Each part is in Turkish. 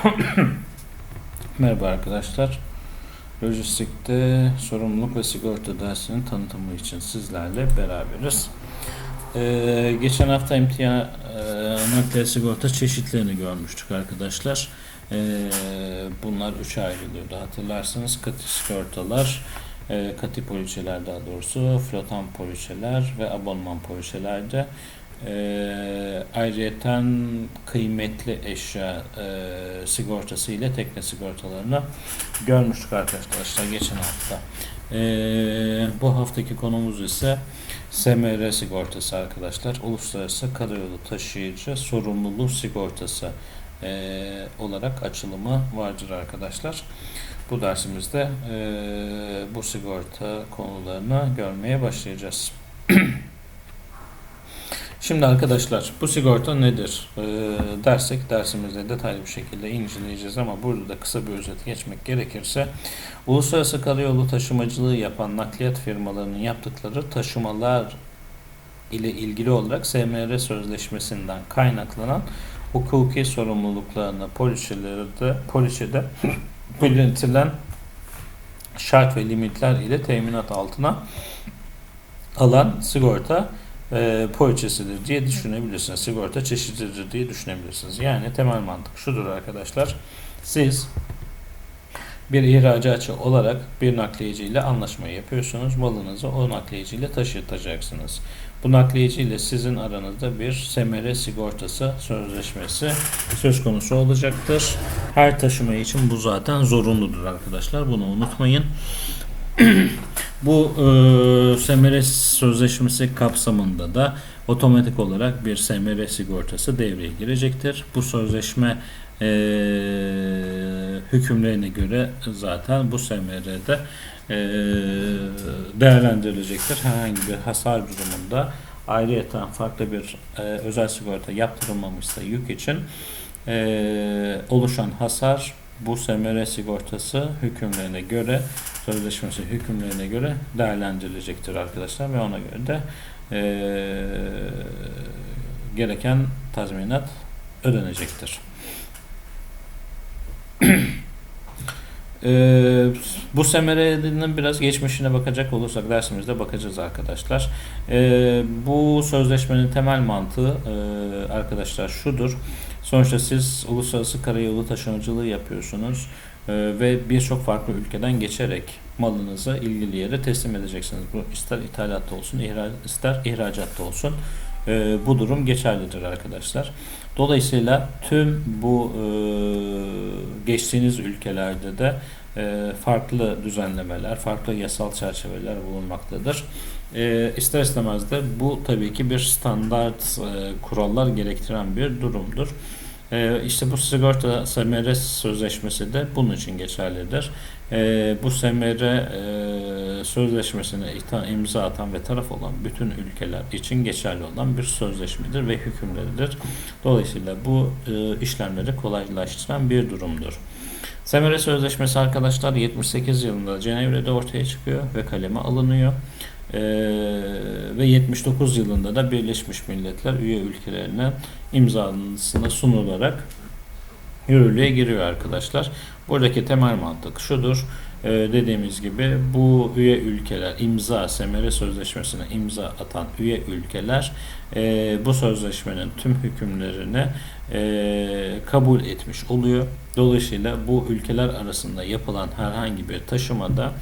Merhaba arkadaşlar. Lojistikte sorumluluk ve sigorta dersinin tanıtımı için sizlerle beraberiz. Ee, geçen hafta imtihan e, nakliye sigorta çeşitlerini görmüştük arkadaşlar. Ee, bunlar üçe ayrılıyordu. Hatırlarsanız katı sigortalar, e, katı poliçeler daha doğrusu, flotan poliçeler ve abonman poliçelerde. E, ayrıyeten kıymetli eşya e, sigortası ile tekne sigortalarını görmüştük arkadaşlar geçen hafta. E, bu haftaki konumuz ise SMR sigortası arkadaşlar. Uluslararası Karayolu Taşıyıcı Sorumluluğu Sigortası e, olarak açılımı vardır arkadaşlar. Bu dersimizde e, bu sigorta konularını görmeye başlayacağız. Şimdi arkadaşlar bu sigorta nedir? E, dersek dersimizde detaylı bir şekilde inceleyeceğiz ama burada da kısa bir özet geçmek gerekirse uluslararası karayolu taşımacılığı yapan nakliyat firmalarının yaptıkları taşımalar ile ilgili olarak SMR sözleşmesinden kaynaklanan hukuki sorumluluklarını poliçelerde, poliçede belirtilen şart ve limitler ile teminat altına alan sigorta e, poliçesidir diye düşünebilirsiniz. Sigorta çeşididir diye düşünebilirsiniz. Yani temel mantık şudur arkadaşlar. Siz bir ihracatçı olarak bir nakliyeci ile anlaşma yapıyorsunuz. Malınızı o nakliyeci ile taşıtacaksınız. Bu nakliyeci ile sizin aranızda bir semere sigortası sözleşmesi söz konusu olacaktır. Her taşıma için bu zaten zorunludur arkadaşlar. Bunu unutmayın. Bu e, SMR sözleşmesi kapsamında da otomatik olarak bir SMR sigortası devreye girecektir. Bu sözleşme e, hükümlerine göre zaten bu SMR'de e, değerlendirilecektir. Herhangi bir hasar durumunda ayrıyeten farklı bir e, özel sigorta yaptırılmamışsa yük için e, oluşan hasar bu SMR sigortası hükümlerine göre sözleşmesi hükümlerine göre değerlendirilecektir arkadaşlar ve ona göre de e, gereken tazminat ödenecektir. Ee, bu SMR'nin biraz geçmişine bakacak olursak dersimizde bakacağız arkadaşlar. Ee, bu sözleşmenin temel mantığı e, arkadaşlar şudur. Sonuçta siz uluslararası karayolu taşımacılığı yapıyorsunuz e, ve birçok farklı ülkeden geçerek malınızı ilgili yere teslim edeceksiniz. Bu ister ithalatta olsun, ister ihracatta olsun. E, bu durum geçerlidir arkadaşlar. Dolayısıyla tüm bu e, geçtiğiniz ülkelerde de farklı düzenlemeler, farklı yasal çerçeveler bulunmaktadır. E, ister istemez de bu tabii ki bir standart kurallar gerektiren bir durumdur. E, işte bu sigorta SMR sözleşmesi de bunun için geçerlidir. E, bu SMR e, sözleşmesine imza atan ve taraf olan bütün ülkeler için geçerli olan bir sözleşmedir ve hükümleridir. Dolayısıyla bu e, işlemleri kolaylaştıran bir durumdur. SMR Sözleşmesi arkadaşlar 78 yılında Cenevre'de ortaya çıkıyor ve kaleme alınıyor. Ee, ve 79 yılında da Birleşmiş Milletler üye ülkelerine imzasına sunularak yürürlüğe giriyor arkadaşlar. Buradaki temel mantık şudur. Ee, dediğimiz gibi bu üye ülkeler imza SMR sözleşmesine imza atan üye ülkeler e, bu sözleşmenin tüm hükümlerini e, kabul etmiş oluyor. Dolayısıyla bu ülkeler arasında yapılan herhangi bir taşımada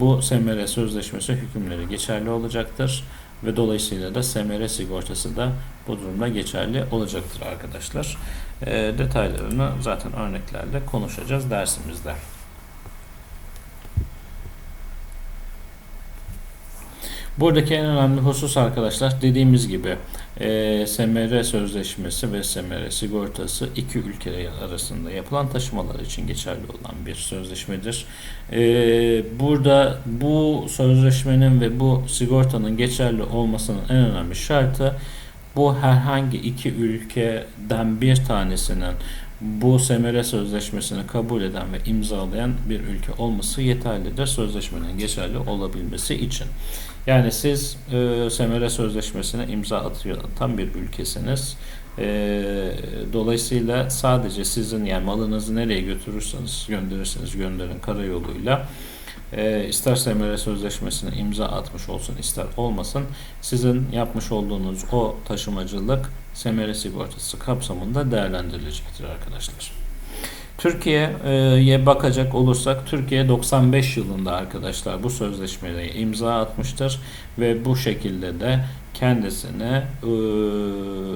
bu SMR sözleşmesi hükümleri geçerli olacaktır ve dolayısıyla da SMR sigortası da bu durumda geçerli olacaktır arkadaşlar. E, detaylarını zaten örneklerle konuşacağız dersimizde. Buradaki en önemli husus arkadaşlar dediğimiz gibi e, SMR sözleşmesi ve SMR sigortası iki ülke arasında yapılan taşımalar için geçerli olan bir sözleşmedir. E, burada bu sözleşmenin ve bu sigortanın geçerli olmasının en önemli şartı bu herhangi iki ülkeden bir tanesinin bu SMR sözleşmesini kabul eden ve imzalayan bir ülke olması yeterlidir sözleşmenin geçerli olabilmesi için. Yani siz e, SMR sözleşmesine imza atan bir ülkesiniz. E, dolayısıyla sadece sizin yani malınızı nereye götürürseniz gönderirseniz gönderin karayoluyla e, ister SMR sözleşmesine imza atmış olsun ister olmasın sizin yapmış olduğunuz o taşımacılık SMR sigortası kapsamında değerlendirilecektir arkadaşlar. Türkiye'ye bakacak olursak Türkiye 95 yılında arkadaşlar bu sözleşmeye imza atmıştır ve bu şekilde de kendisine e,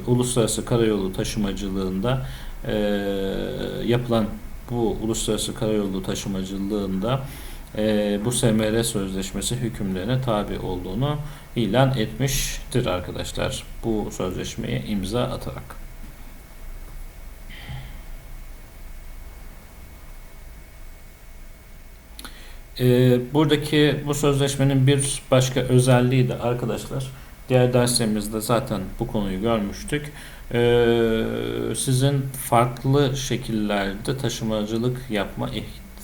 uluslararası karayolu taşımacılığında e, yapılan bu uluslararası karayolu taşımacılığında e, bu SMR sözleşmesi hükümlerine tabi olduğunu ilan etmiştir arkadaşlar. Bu sözleşmeye imza atarak. E, buradaki bu sözleşmenin bir başka özelliği de arkadaşlar diğer derslerimizde zaten bu konuyu görmüştük. E, sizin farklı şekillerde taşımacılık yapma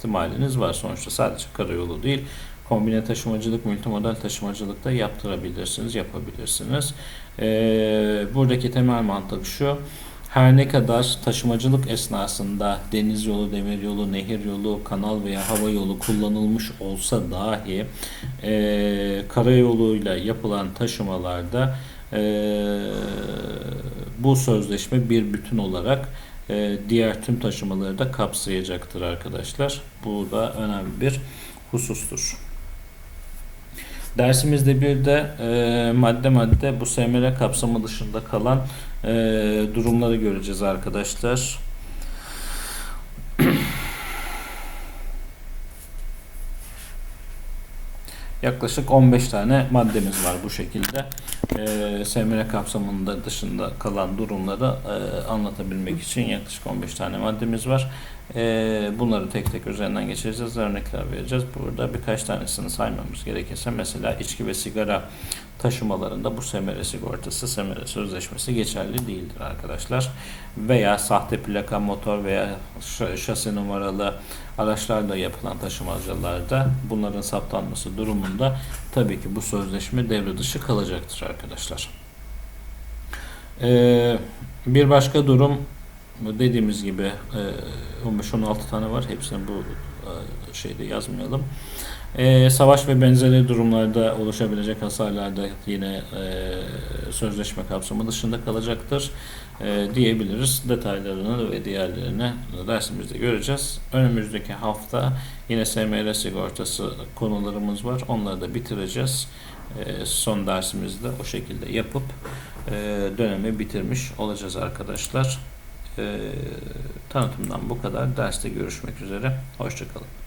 ihtimaliniz var. Sonuçta sadece karayolu değil, kombine taşımacılık, multimodal taşımacılık da yaptırabilirsiniz, yapabilirsiniz. Ee, buradaki temel mantık şu. Her ne kadar taşımacılık esnasında deniz yolu, demir yolu, nehir yolu, kanal veya hava yolu kullanılmış olsa dahi e, karayoluyla yapılan taşımalarda e, bu sözleşme bir bütün olarak e, diğer tüm taşımaları da kapsayacaktır arkadaşlar. Bu da önemli bir husustur. Dersimizde bir de e, madde madde bu SMR kapsamı dışında kalan e, durumları göreceğiz arkadaşlar. Yaklaşık 15 tane maddemiz var bu şekilde. E, SMR kapsamında dışında kalan durumları e, anlatabilmek için yaklaşık 15 tane maddemiz var. E, bunları tek tek üzerinden geçireceğiz, örnekler vereceğiz. Burada birkaç tanesini saymamız gerekirse mesela içki ve sigara taşımalarında bu SMR sigortası, SMR sözleşmesi geçerli değildir arkadaşlar. Veya sahte plaka motor veya şasi numaralı araçlarla yapılan taşımacılarda bunların saptanması durumunda tabii ki bu sözleşme devre dışı kalacaktır arkadaşlar. Ee, bir başka durum dediğimiz gibi 15-16 tane var. Hepsini bu şeyde yazmayalım. E, savaş ve benzeri durumlarda oluşabilecek hasarlar da yine e, sözleşme kapsamı dışında kalacaktır e, diyebiliriz. Detaylarını ve diğerlerini dersimizde göreceğiz. Önümüzdeki hafta yine SMR sigortası konularımız var. Onları da bitireceğiz. E, son dersimizde o şekilde yapıp e, dönemi bitirmiş olacağız arkadaşlar. E, tanıtımdan bu kadar. Derste görüşmek üzere. Hoşçakalın.